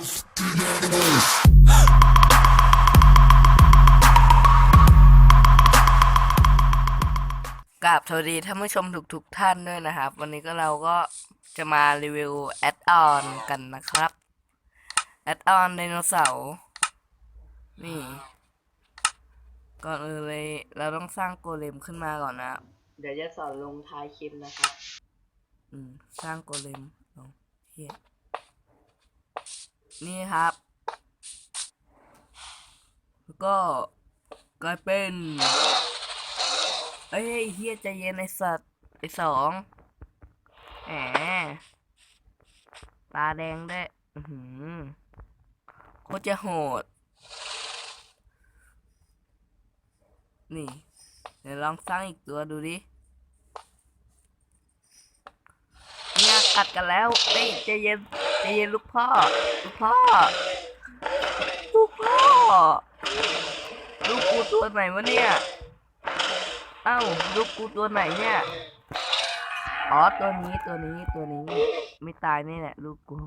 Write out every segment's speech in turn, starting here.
กราบสวัสดีท่านผู้ชมทุกๆท่านด้วยนะครับ วันนี้ก็เราก็จะมารีวิวแอดออนกันนะครับแอดออนไดโนเสาร์นี่ ก่อนอื่นเลยเราต้องสร้างโกเลมขึ้นมาก่อนนะเดี๋ยวจะสอนลงท้ายคลิปนะครับ อืม สร้างโกเลมลงเฮีย นี่ครับแล้วก็กลายเป็นเอ้ยเฮียใจเย็นไอสัตว์ไอสองแหมตาแดงได้หือโคตรจะโหด นี่เดี๋ยวลองสร้างอีกตัวดูดิเนี่ยกัดกันแล้วเอ้ยใจเย็น ใจเย็นลูกพ่อ ลูกพ่อ ลูกพ่อ ลูกกูตัวไหนวะเนี่ย เอ้า ลูกกูตัวไหนเนี่ย อ๋อ ตัวนี้ ตัวนี้ ตัวนี้ ไม่ตายนี่แหละ ลูกกู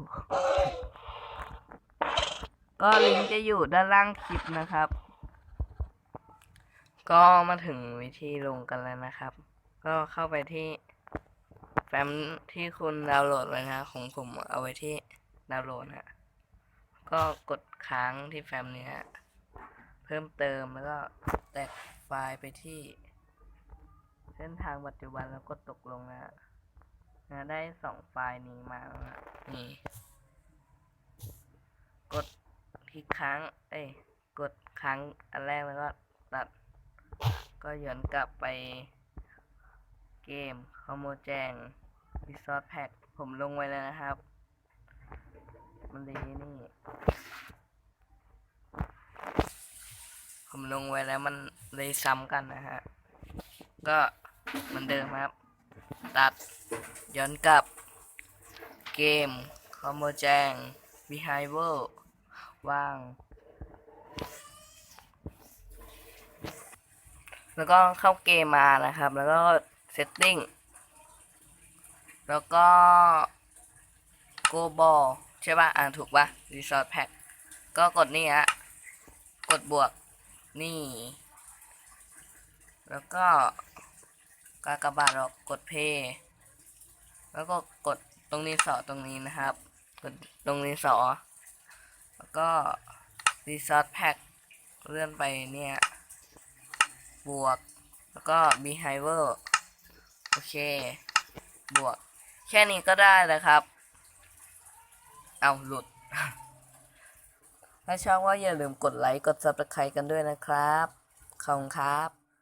ก็ลิงก์จะอยู่ด้านล่างคลิปนะครับ ก็มาถึงวิธีลงกันแล้วนะครับ ก็เข้าไปที่ แฟ้มที่คุณดาวน์โหลดไว้นะของผมเอาไว้ที่ดาวน์โหลดนะก็กดค้างที่แฟ้มนี้ยเพิ่มเติมแล้วก็แตกไฟล์ไปที่ เส้นทางปัจจุบันแล้วกดตกลงนะฮะนะได้สองไฟล์นี้มาแล้วนะนี่กดคลิกค้าง เอ้ยกดค้างอันแรกแล้วก็ตัด ก็ย้อนกลับไปเกมคอมโมแจง Resort Pack ผมลงไว้แล้วนะครับ มันเลยนี่ ผมลงไว้แล้วมันเลยซ้ำกันนะฮะ ก็เหมือนเดิมครับ ตัดย้อนกลับ เกม คอมโบแจง behavior ว่าง แล้วก็เข้าเกมมานะครับ แล้วก็ setting แล้วก็ go ball ใช่ป่ะ อ่านถูกป่ะ resort pack ก็กดนี่ฮะ กดบวก นี่ แล้วก็กากบาทเรากดเพย์แล้วก็กดตรงนี้สอตรงนี้นะครับ กดตรงนี้สอ แล้วก็รีซอสแพ็คเลื่อนไปเนี่ย บวก แล้วก็ behavior โอเค บวก แค่นี้ก็ได้แล้วครับ เอาหลุด ถ้าชอบว่าอย่าลืมกดไลค์ กด subscribe กันด้วยนะครับ ขอบคุณครับ